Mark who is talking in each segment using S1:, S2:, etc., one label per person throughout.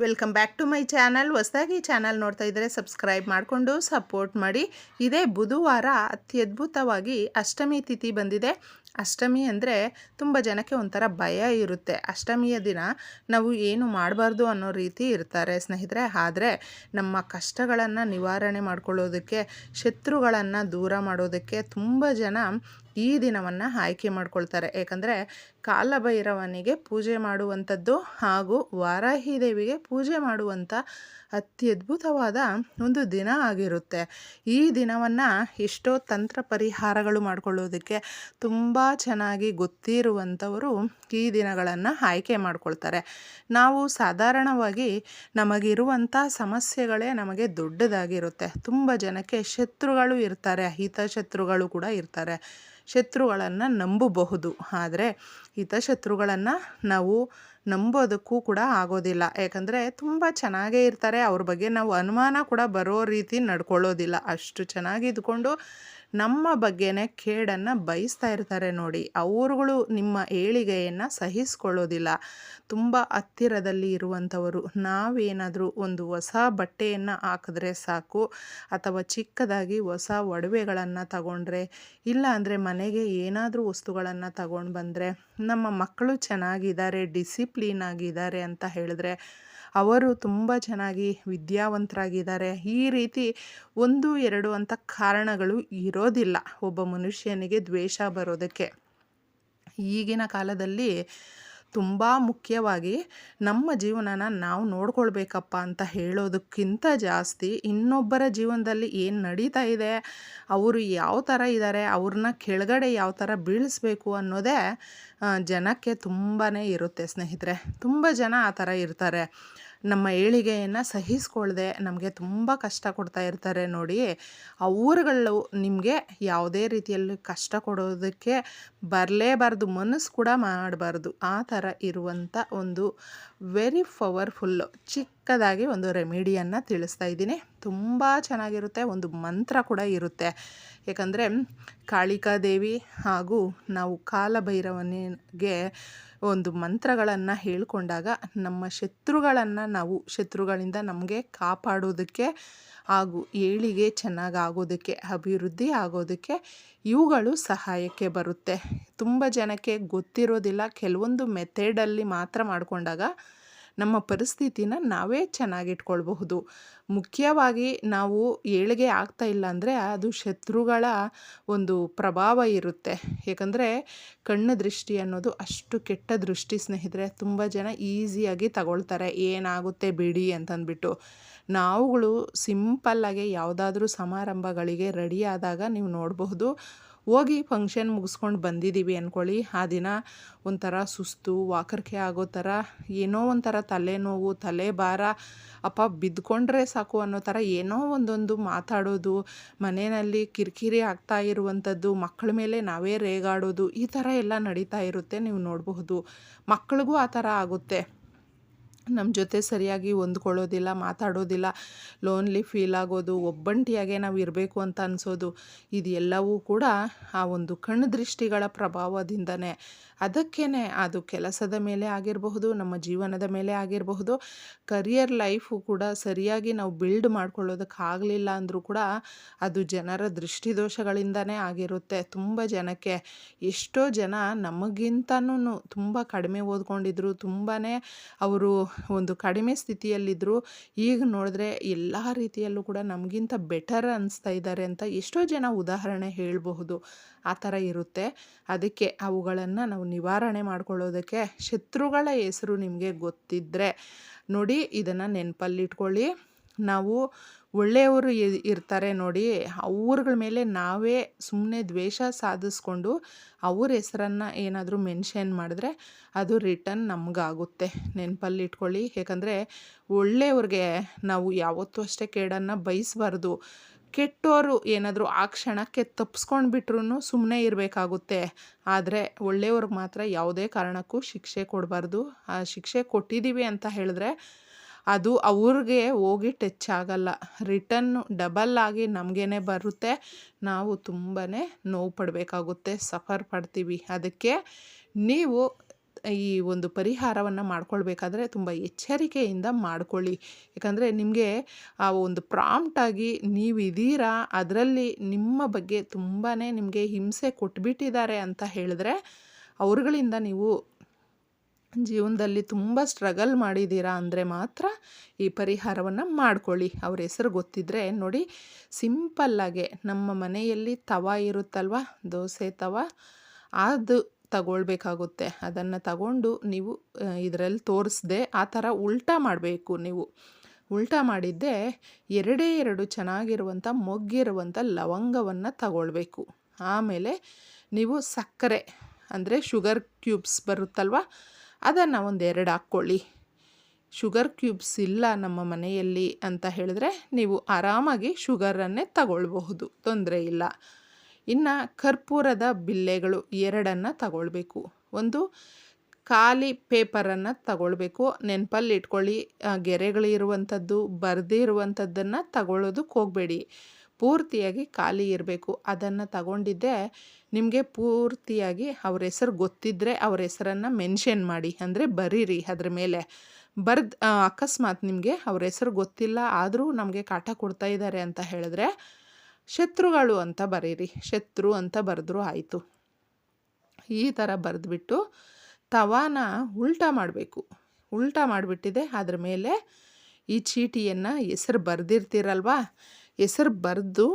S1: Welcome back to my channel ಹೊಸದಾಗಿ channel ನೋಡ್ತಾ ಇದ್ದರೆ ಸಬ್ಸ್ಕ್ರೈಬ್ ಮಾಡಿಕೊಂಡು ಸಪೋರ್ಟ್ ಮಾಡಿ. ಇದೇ ಬುಧವಾರ ಅತ್ಯದ್ಭುತವಾಗಿ ಅಷ್ಟಮಿ ತಿಥಿ ಬಂದಿದೆ. ಅಷ್ಟಮಿ ಅಂದರೆ ತುಂಬ ಜನಕ್ಕೆ ಒಂಥರ ಭಯ ಇರುತ್ತೆ. ಅಷ್ಟಮಿಯ ದಿನ ನಾವು ಏನು ಮಾಡಬಾರ್ದು ಅನ್ನೋ ರೀತಿ ಇರ್ತಾರೆ ಸ್ನೇಹಿತರೆ. ಆದರೆ ನಮ್ಮ ಕಷ್ಟಗಳನ್ನು ನಿವಾರಣೆ ಮಾಡ್ಕೊಳ್ಳೋದಕ್ಕೆ, ಶತ್ರುಗಳನ್ನು ದೂರ ಮಾಡೋದಕ್ಕೆ ತುಂಬ ಜನ ಈ ದಿನವನ್ನು ಆಯ್ಕೆ ಮಾಡ್ಕೊಳ್ತಾರೆ. ಏಕೆಂದರೆ ಕಾಲಭೈರವನಿಗೆ ಪೂಜೆ ಮಾಡುವಂಥದ್ದು ಹಾಗೂ ವಾರಾಹಿ ದೇವಿಗೆ ಪೂಜೆ ಮಾಡುವಂಥ ಅತ್ಯದ್ಭುತವಾದ ಒಂದು ದಿನ ಆಗಿರುತ್ತೆ. ಈ ದಿನವನ್ನು ಎಷ್ಟೋ ತಂತ್ರ ಪರಿಹಾರಗಳು ಮಾಡಿಕೊಳ್ಳೋದಕ್ಕೆ ತುಂಬ ಚೆನ್ನಾಗಿ ಗೊತ್ತಿರುವಂಥವರು ಈ ದಿನಗಳನ್ನು ಆಯ್ಕೆ ಮಾಡ್ಕೊಳ್ತಾರೆ. ನಾವು ಸಾಧಾರಣವಾಗಿ ನಮಗಿರುವಂಥ ಸಮಸ್ಯೆಗಳೇ ನಮಗೆ ದೊಡ್ಡದಾಗಿರುತ್ತೆ. ತುಂಬ ಜನಕ್ಕೆ ಶತ್ರುಗಳು ಇರ್ತಾರೆ ಹಿತಶತ್ರುಗಳು ಕೂಡ ಇರ್ತಾರೆ. ಶತ್ರುಗಳನ್ನು ನಂಬಬಹುದು. ಆದರೆ ಹಿತಶತ್ರುಗಳನ್ನು ನಾವು ನಂಬೋದಕ್ಕೂ ಕೂಡ ಆಗೋದಿಲ್ಲ. ಯಾಕಂದರೆ ತುಂಬ ಚೆನ್ನಾಗೇ ಇರ್ತಾರೆ. ಅವ್ರ ಬಗ್ಗೆ ನಾವು ಅನುಮಾನ ಕೂಡ ಬರೋ ರೀತಿ ನಡ್ಕೊಳ್ಳೋದಿಲ್ಲ. ಅಷ್ಟು ಚೆನ್ನಾಗಿ ಇದ್ಕೊಂಡು ನಮ್ಮ ಬಗ್ಗೆನೇ ಕೇಡನ್ನು ಬಯಸ್ತಾ ಇರ್ತಾರೆ ನೋಡಿ. ಅವರುಗಳು ನಿಮ್ಮ ಏಳಿಗೆಯನ್ನು ಸಹಿಸ್ಕೊಳ್ಳೋದಿಲ್ಲ. ತುಂಬ ಹತ್ತಿರದಲ್ಲಿ ಇರುವಂಥವರು. ನಾವೇನಾದರೂ ಒಂದು ಹೊಸ ಬಟ್ಟೆಯನ್ನು ಹಾಕಿದ್ರೆ ಸಾಕು, ಅಥವಾ ಚಿಕ್ಕದಾಗಿ ಹೊಸ ಒಡವೆಗಳನ್ನು ತಗೊಂಡ್ರೆ, ಇಲ್ಲ ಅಂದರೆ ಮನೆಗೆ ಏನಾದರೂ ವಸ್ತುಗಳನ್ನು ತಗೊಂಡು ಬಂದರೆ ನಮ್ಮ ಮಕ್ಕಳು ಚೆನ್ನಾಗಿದ್ದಾರೆ, ಡಿಸಿಪ್ಲೀನ್ ಆಗಿದ್ದಾರೆ ಅಂತ ಹೇಳಿದ್ರೆ ಅವರು ತುಂಬ ಚೆನ್ನಾಗಿ ವಿದ್ಯಾವಂತರಾಗಿದ್ದಾರೆ. ಈ ರೀತಿ ಒಂದು, ಎರಡು ಅಂತ ಕಾರಣಗಳು ಇರೋದಿಲ್ಲ ಒಬ್ಬ ಮನುಷ್ಯನಿಗೆ ದ್ವೇಷ ಬರೋದಕ್ಕೆ. ಈಗಿನ ಕಾಲದಲ್ಲಿ ತುಂಬ ಮುಖ್ಯವಾಗಿ ನಮ್ಮ ಜೀವನನ ನಾವು ನೋಡ್ಕೊಳ್ಬೇಕಪ್ಪ ಅಂತ ಹೇಳೋದಕ್ಕಿಂತ ಜಾಸ್ತಿ ಇನ್ನೊಬ್ಬರ ಜೀವನದಲ್ಲಿ ಏನು ನಡೀತಾ ಇದೆ, ಅವರು ಯಾವ ಥರ ಇದ್ದಾರೆ ಅವ್ರನ್ನ ಕೆಳಗಡೆ ಯಾವ ಥರ ಬೀಳಿಸ್ಬೇಕು ಅನ್ನೋದೇ ಜನಕ್ಕೆ ತುಂಬಾ ಇರುತ್ತೆ ಸ್ನೇಹಿತರೆ. ತುಂಬ ಜನ ಆ ಥರ ಇರ್ತಾರೆ. ನಮ್ಮ ಏಳಿಗೆಯನ್ನು ಸಹಿಸ್ಕೊಳ್ಳದೆ ನಮಗೆ ತುಂಬ ಕಷ್ಟ ಕೊಡ್ತಾ ಇರ್ತಾರೆ ನೋಡಿ. ಅವ್ರುಗಳು ನಿಮಗೆ ಯಾವುದೇ ರೀತಿಯಲ್ಲಿ ಕಷ್ಟ ಕೊಡೋದಕ್ಕೆ ಬರಲೇಬಾರ್ದು, ಮನಸ್ಸು ಕೂಡ ಮಾಡಬಾರ್ದು. ಆ ಥರ ಇರುವಂಥ ಒಂದು ವೆರಿ ಪವರ್ಫುಲ್ಲು ಚಿಕ್ಕದಾಗಿ ಒಂದು ರೆಮಿಡಿಯನ್ನು ತಿಳಿಸ್ತಾ ಇದ್ದೀನಿ. ತುಂಬ ಚೆನ್ನಾಗಿರುತ್ತೆ, ಒಂದು ಮಂತ್ರ ಕೂಡ ಇರುತ್ತೆ. ಏಕೆಂದರೆ ಕಾಳಿಕಾದೇವಿ ಹಾಗೂ ನಾವು ಕಾಲಭೈರವನಿಗೆ ಒಂದು ಮಂತ್ರಗಳನ್ನು ಹೇಳಿಕೊಂಡಾಗ ನಮ್ಮ ಶತ್ರುಗಳನ್ನು ನಾವು ಶತ್ರುಗಳಿಂದ ನಮಗೆ ಕಾಪಾಡೋದಕ್ಕೆ ಹಾಗೂ ಏಳಿಗೆ ಚೆನ್ನಾಗಿ ಆಗೋದಕ್ಕೆ ಅಭಿವೃದ್ಧಿ ಆಗೋದಕ್ಕೆ ಇವುಗಳು ಸಹಾಯಕ್ಕೆ ಬರುತ್ತೆ. ತುಂಬ ಜನಕ್ಕೆ ಗೊತ್ತಿರೋದಿಲ್ಲ, ಕೆಲವೊಂದು ಮೆಥಡಲ್ಲಿ ಮಾತ್ರ ಮಾಡಿಕೊಂಡಾಗ ನಮ್ಮ ಪರಿಸ್ಥಿತಿನ ನಾವೇ ಚೆನ್ನಾಗಿಟ್ಕೊಳ್ಬಹುದು. ಮುಖ್ಯವಾಗಿ ನಾವು ಏಳಿಗೆ ಆಗ್ತಾ ಇಲ್ಲ ಅಂದರೆ ಅದು ಶತ್ರುಗಳ ಒಂದು ಪ್ರಭಾವ ಇರುತ್ತೆ. ಏಕೆಂದರೆ ಕಣ್ಣು ದೃಷ್ಟಿ ಅನ್ನೋದು ಅಷ್ಟು ಕೆಟ್ಟ ದೃಷ್ಟಿ ಸ್ನೇಹಿತರೆ, ತುಂಬ ಜನ ಈಸಿಯಾಗಿ ತಗೊಳ್ತಾರೆ. ಏನಾಗುತ್ತೆ ಬಿಡಿ ಅಂತಂದ್ಬಿಟ್ಟು. ನಾವುಗಳು ಸಿಂಪಲ್ಲಾಗಿ ಯಾವುದಾದ್ರೂ ಸಮಾರಂಭಗಳಿಗೆ ರೆಡಿ ಆದಾಗ ನೀವು ನೋಡಬಹುದು. ಹೋಗಿ ಫಂಕ್ಷನ್ ಮುಗಿಸ್ಕೊಂಡು ಬಂದಿದ್ದೀವಿ ಅಂದ್ಕೊಳ್ಳಿ ಆ ದಿನ ಒಂಥರ ಸುಸ್ತು, ವಾಕರಿಕೆ ಆಗೋ ಥರ, ಏನೋ ಒಂಥರ ತಲೆನೋವು ತಲೆ ಭಾರ ಅಪ್ಪ ಬಿದ್ದುಕೊಂಡ್ರೆ ಸಾಕು ಅನ್ನೋ ಥರ ಏನೋ ಒಂದೊಂದು ಮಾತಾಡೋದು, ಮನೆಯಲ್ಲಿ ಕಿರಿಕಿರಿ ಆಗ್ತಾ ಇರುವಂಥದ್ದು, ಮಕ್ಕಳ ಮೇಲೆ ನಾವೇ ರೇಗಾಡೋದು, ಈ ಥರ ಎಲ್ಲ ನಡೀತಾ ಇರುತ್ತೆ ನೀವು ನೋಡಬಹುದು. ಮಕ್ಕಳಿಗೂ ಆ ಥರ ಆಗುತ್ತೆ. ನಮ್ಮ ಜೊತೆ ಸರಿಯಾಗಿ ಹೊಂದ್ಕೊಳ್ಳೋದಿಲ್ಲ, ಮಾತಾಡೋದಿಲ್ಲ ಲೋನ್ಲಿ ಫೀಲ್ ಆಗೋದು, ಒಬ್ಬಂಟಿಯಾಗೆ ನಾವು ಇರಬೇಕು ಅಂತ ಅನ್ಸೋದು ಇದೆಲ್ಲವೂ ಕೂಡ ಆ ಒಂದು ಕಣ್ಣು ದೃಷ್ಟಿಗಳ ಪ್ರಭಾವದಿಂದನೇ. ಅದಕ್ಕೇ ಅದು ಕೆಲಸದ ಮೇಲೆ ಆಗಿರಬಹುದು, ನಮ್ಮ ಜೀವನದ ಮೇಲೆ ಆಗಿರಬಹುದು ಕರಿಯರ್ ಲೈಫು ಕೂಡ ಸರಿಯಾಗಿ ನಾವು ಬಿಲ್ಡ್ ಮಾಡ್ಕೊಳ್ಳೋದಕ್ಕಾಗಲಿಲ್ಲ ಅಂದರೂ ಕೂಡ ಅದು ಜನರ ದೃಷ್ಟಿದೋಷಗಳಿಂದನೇ ಆಗಿರುತ್ತೆ. ತುಂಬ ಜನಕ್ಕೆ ಎಷ್ಟೋ ಜನ ನಮಗಿಂತನೂ ತುಂಬ ಕಡಿಮೆ ಓದ್ಕೊಂಡಿದ್ರು ತುಂಬಾ ಅವರು ಒಂದು ಕಡಿಮೆ ಸ್ಥಿತಿಯಲ್ಲಿದ್ದರು ಈಗ ನೋಡಿದ್ರೆ ಎಲ್ಲ ರೀತಿಯಲ್ಲೂ ಕೂಡ ನಮಗಿಂತ ಬೆಟರ್ ಅನಿಸ್ತಾ ಇದ್ದಾರೆ ಅಂತ ಎಷ್ಟೋ ಜನ ಉದಾಹರಣೆ ಹೇಳಬಹುದು. ಆ ಥರ ಇರುತ್ತೆ. ಅದಕ್ಕೆ ಅವುಗಳನ್ನು ನಾವು ನಿವಾರಣೆ ಮಾಡ್ಕೊಳ್ಳೋದಕ್ಕೆ ಶತ್ರುಗಳ ಹೆಸರು ನಿಮಗೆ ಗೊತ್ತಿದ್ದರೆ ನೋಡಿ, ಇದನ್ನು ನೆನಪಲ್ಲಿಟ್ಕೊಳ್ಳಿ. ನಾವು ಒಳ್ಳೆಯವರು ಇರ್ತಾರೆ ನೋಡಿ, ಅವ್ರಗಳ ಮೇಲೆ ನಾವೇ ಸುಮ್ಮನೆ ದ್ವೇಷ ಸಾಧಿಸ್ಕೊಂಡು ಅವ್ರ ಹೆಸರನ್ನು ಏನಾದರೂ ಮೆನ್ಷನ್ ಮಾಡಿದ್ರೆ ಅದು ರಿಟರ್ನ್ ನಮಗಾಗುತ್ತೆ. ನೆನಪಲ್ಲಿ ಇಟ್ಕೊಳ್ಳಿ ಯಾಕಂದರೆ ಒಳ್ಳೆಯವ್ರಿಗೆ ನಾವು ಯಾವತ್ತೂ ಅಷ್ಟೇ ಕೇಡನ್ನು ಬಯಸಬಾರ್ದು. ಕೆಟ್ಟೋರು ಏನಾದರೂ ಆ ಕ್ಷಣಕ್ಕೆ ತಪ್ಪಿಸ್ಕೊಂಡು ಬಿಟ್ರೂ ಸುಮ್ಮನೆ ಇರಬೇಕಾಗುತ್ತೆ. ಆದರೆ ಒಳ್ಳೆಯವ್ರಿಗೆ ಮಾತ್ರ ಯಾವುದೇ ಕಾರಣಕ್ಕೂ ಶಿಕ್ಷೆ ಕೊಡಬಾರ್ದು. ಆ ಶಿಕ್ಷೆ ಕೊಟ್ಟಿದ್ದೀವಿ ಅಂತ ಹೇಳಿದ್ರೆ ಅದು ಅವ್ರಿಗೆ ಹೋಗಿ ಟಚ್ ಆಗಲ್ಲ. ರಿಟನ್ನು ಡಬಲ್ ಆಗಿ ನಮಗೇನೆ ಬರುತ್ತೆ. ನಾವು ತುಂಬಾ ನೋವು ಪಡಬೇಕಾಗುತ್ತೆ. ಸಫರ್ ಪಡ್ತೀವಿ. ಅದಕ್ಕೆ ನೀವು ಈ ಒಂದು ಪರಿಹಾರವನ್ನು ಮಾಡ್ಕೊಳ್ಬೇಕಾದ್ರೆ ತುಂಬ ಎಚ್ಚರಿಕೆಯಿಂದ ಮಾಡಿಕೊಳ್ಳಿ. ಯಾಕಂದರೆ ನಿಮಗೆ ಆ ಒಂದು ಪ್ರಾಂಪ್ಟಾಗಿ ನೀವು ಇದ್ದೀರಾ, ಅದರಲ್ಲಿ ನಿಮ್ಮ ಬಗ್ಗೆ ತುಂಬಾ ನಿಮಗೆ ಹಿಂಸೆ ಕೊಟ್ಬಿಟ್ಟಿದ್ದಾರೆ ಅಂತ ಹೇಳಿದ್ರೆ ಅವ್ರುಗಳಿಂದ ನೀವು ಜೀವನದಲ್ಲಿ ತುಂಬ ಸ್ಟ್ರಗಲ್ ಮಾಡಿದ್ದೀರಾ ಅಂದರೆ ಮಾತ್ರ ಈ ಪರಿಹಾರವನ್ನು ಮಾಡ್ಕೊಳ್ಳಿ. ಅವ್ರ ಹೆಸರು ಗೊತ್ತಿದ್ದರೆ ನೋಡಿ ಸಿಂಪಲ್ಲಾಗೆ ನಮ್ಮ ಮನೆಯಲ್ಲಿ ತವ ಇರುತ್ತಲ್ವ, ದೋಸೆ ತವ, ಅದು ತಗೊಳ್ಬೇಕಾಗುತ್ತೆ. ಅದನ್ನು ತಗೊಂಡು ನೀವು ಇದರಲ್ಲಿ ತೋರಿಸ್ದೆ ಆ ಥರ ಉಲ್ಟಾ ಮಾಡಬೇಕು ನೀವು. ಉಲ್ಟಾ ಮಾಡಿದ್ದೆ ಎರಡೇ ಎರಡು ಚೆನ್ನಾಗಿರುವಂಥ ಮೊಗ್ಗಿರುವಂಥ ಲವಂಗವನ್ನು ತಗೊಳ್ಬೇಕು. ಆಮೇಲೆ ನೀವು ಸಕ್ಕರೆ, ಅಂದರೆ ಶುಗರ್ ಕ್ಯೂಬ್ಸ್ ಬರುತ್ತಲ್ವ, ಅದನ್ನು ಒಂದೆರಡು ಹಾಕ್ಕೊಳ್ಳಿ. ಶುಗರ್ ಕ್ಯೂಬ್ಸ್ ಇಲ್ಲ ನಮ್ಮ ಮನೆಯಲ್ಲಿ ಅಂತ ಹೇಳಿದ್ರೆ ನೀವು ಆರಾಮಾಗಿ ಶುಗರನ್ನೇ ತಗೊಳ್ಬಹುದು, ತೊಂದರೆ ಇಲ್ಲ. ಇನ್ನು ಕರ್ಪೂರದ ಬಿಲ್ಲೆಗಳು ಎರಡನ್ನು ತಗೊಳ್ಬೇಕು. ಒಂದು ಖಾಲಿ ಪೇಪರನ್ನು ತಗೊಳ್ಬೇಕು. ನೆನಪಲ್ಲಿ ಇಟ್ಕೊಳ್ಳಿ ಗೆರೆಗಳಿರುವಂಥದ್ದು ಬರೆದಿರುವಂಥದ್ದನ್ನು ತಗೊಳ್ಳೋದಕ್ಕೆ ಹೋಗಬೇಡಿ. ಪೂರ್ತಿಯಾಗಿ ಖಾಲಿ ಇರಬೇಕು. ಅದನ್ನು ತಗೊಂಡಿದ್ದೆ, ನಿಮಗೆ ಪೂರ್ತಿಯಾಗಿ ಅವ್ರ ಹೆಸರು ಗೊತ್ತಿದ್ದರೆ ಅವ್ರ ಹೆಸರನ್ನು ಮೆನ್ಷನ್ ಮಾಡಿ. ಅಂದರೆ ಬರೀರಿ ಅದ್ರ ಮೇಲೆ. ಬರ್ದು ಅಕಸ್ಮಾತ್ ನಿಮಗೆ ಅವ್ರ ಹೆಸರು ಗೊತ್ತಿಲ್ಲ, ಆದರೂ ನಮಗೆ ಕಾಟ ಕೊಡ್ತಾ ಇದ್ದಾರೆ ಅಂತ ಹೇಳಿದ್ರೆ ಶತ್ರುಗಳು ಅಂತ ಬರೀರಿ, ಶತ್ರು ಅಂತ ಬರೆದ್ರು ಆಯಿತು. ಈ ಥರ ಬರೆದ್ಬಿಟ್ಟು ತವಾನ ಉಲ್ಟಾ ಮಾಡಬೇಕು. ಉಲ್ಟಾ ಮಾಡಿಬಿಟ್ಟಿದೆ ಅದ್ರ ಮೇಲೆ ಈ ಚೀಟಿಯನ್ನು ಹೆಸರು ಬರೆದಿರ್ತೀರಲ್ವಾ? ಹೆಸರು ಬರೆದು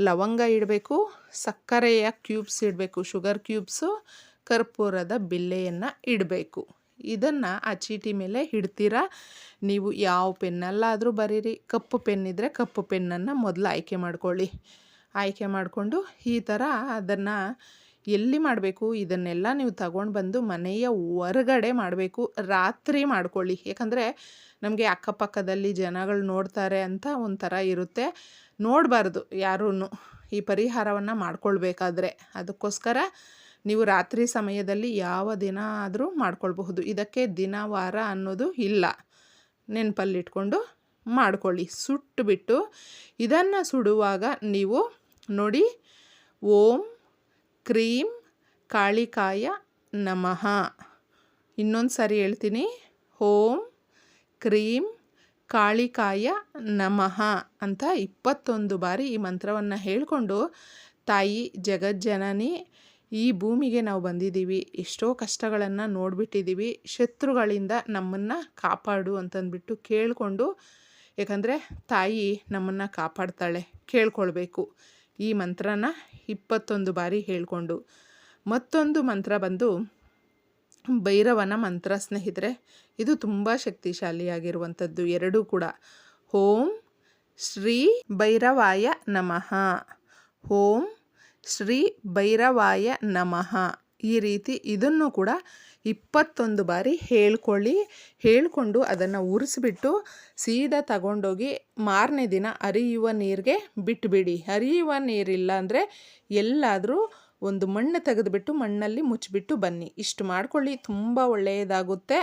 S1: ಲವಂಗ ಇಡಬೇಕು, ಸಕ್ಕರೆಯ ಕ್ಯೂಬ್ಸ್ ಇಡಬೇಕು, ಶುಗರ್ ಕ್ಯೂಬ್ಸು, ಕರ್ಪೂರದ ಬಿಲ್ಲೆಯನ್ನು ಇಡಬೇಕು. ಇದನ್ನು ಆ ಚೀಟಿ ಮೇಲೆ ಇಡ್ತೀರಾ? ನೀವು ಯಾವ ಪೆನ್ನಲ್ಲಾದರೂ ಬರೀರಿ. ಕಪ್ಪು ಪೆನ್ ಇದ್ದರೆ ಕಪ್ಪು ಪೆನ್ನನ್ನು ಮೊದಲು ಆಯ್ಕೆ ಮಾಡ್ಕೊಳ್ಳಿ. ಆಯ್ಕೆ ಮಾಡಿಕೊಂಡು ಈ ಥರ ಅದನ್ನು ಎಲ್ಲಿ ಮಾಡಬೇಕು? ಇದನ್ನೆಲ್ಲ ನೀವು ತಗೊಂಡು ಬಂದು ಮನೆಯ ಹೊರಗಡೆ ಮಾಡಬೇಕು. ರಾತ್ರಿ ಮಾಡ್ಕೊಳ್ಳಿ. ಯಾಕಂದರೆ ನಮಗೆ ಅಕ್ಕಪಕ್ಕದಲ್ಲಿ ಜನಗಳು ನೋಡ್ತಾರೆ ಅಂತ ಒಂಥರ ಇರುತ್ತೆ. ನೋಡಬಾರ್ದು ಯಾರೂ ಈ ಪರಿಹಾರವನ್ನು ಮಾಡ್ಕೊಳ್ಬೇಕಾದ್ರೆ. ಅದಕ್ಕೋಸ್ಕರ ನೀವು ರಾತ್ರಿ ಸಮಯದಲ್ಲಿ ಯಾವ ದಿನ ಆದರೂ ಮಾಡ್ಕೊಳ್ಬಹುದು. ಇದಕ್ಕೆ ದಿನ ವಾರ ಅನ್ನೋದು ಇಲ್ಲ. ನೆನಪಲ್ಲಿಟ್ಕೊಂಡು ಮಾಡ್ಕೊಳ್ಳಿ. ಸುಟ್ಟುಬಿಟ್ಟು ಇದನ್ನು ಸುಡುವಾಗ ನೀವು ನೋಡಿ, ಓಂ ಕ್ರೀಂ ಕಾಳಿಕಾಯ ನಮಃ. ಇನ್ನೊಂದು ಸಾರಿ ಹೇಳ್ತೀನಿ. ಓಂ ಕ್ರೀಂ ಕಾಳಿಕಾಯ ನಮಃ ಅಂತ ಇಪ್ಪತ್ತೊಂದು ಬಾರಿ ಈ ಮಂತ್ರವನ್ನು ಹೇಳಿಕೊಂಡು ತಾಯಿ ಜಗಜ್ಜನನಿ ಈ ಭೂಮಿಗೆ ನಾವು ಬಂದಿದ್ದೀವಿ, ಎಷ್ಟೋ ಕಷ್ಟಗಳನ್ನು ನೋಡಿಬಿಟ್ಟಿದ್ದೀವಿ, ಶತ್ರುಗಳಿಂದ ನಮ್ಮನ್ನು ಕಾಪಾಡು ಅಂತಂದ್ಬಿಟ್ಟು ಕೇಳಿಕೊಂಡು, ಯಾಕಂದರೆ ತಾಯಿ ನಮ್ಮನ್ನು ಕಾಪಾಡ್ತಾಳೆ, ಕೇಳ್ಕೊಳ್ಬೇಕು. ಈ ಮಂತ್ರನ ಇಪ್ಪತ್ತೊಂದು ಬಾರಿ ಹೇಳಿಕೊಂಡು, ಮತ್ತೊಂದು ಮಂತ್ರ ಬಂದು ಭೈರವನ ಮಂತ್ರ, ಸ್ನೇಹಿತರೆ. ಇದು ತುಂಬ ಶಕ್ತಿಶಾಲಿಯಾಗಿರುವಂಥದ್ದು, ಎರಡೂ ಕೂಡ. ಓಂ ಶ್ರೀ ಭೈರವಾಯ ನಮಃ. ಓಂ ಶ್ರೀ ಭೈರವಾಯ ನಮಃ. ಈ ರೀತಿ ಇದನ್ನು ಕೂಡ ಇಪ್ಪತ್ತೊಂದು ಬಾರಿ ಹೇಳ್ಕೊಳ್ಳಿ. ಹೇಳಿಕೊಂಡು ಅದನ್ನು ಉರಿಸ್ಬಿಟ್ಟು ಸೀದಾ ತಗೊಂಡೋಗಿ ಮಾರನೇ ದಿನ ಹರಿಯುವ ನೀರಿಗೆ ಬಿಟ್ಟುಬಿಡಿ ಹರಿಯುವ ನೀರಿಲ್ಲ ಅಂದರೆ ಎಲ್ಲಾದರೂ ಒಂದು ಮಣ್ಣು ತೆಗೆದುಬಿಟ್ಟು ಮಣ್ಣಲ್ಲಿ ಮುಚ್ಚಿಬಿಟ್ಟು ಬನ್ನಿ. ಇಷ್ಟು ಮಾಡ್ಕೊಳ್ಳಿ, ತುಂಬ ಒಳ್ಳೆಯದಾಗುತ್ತೆ.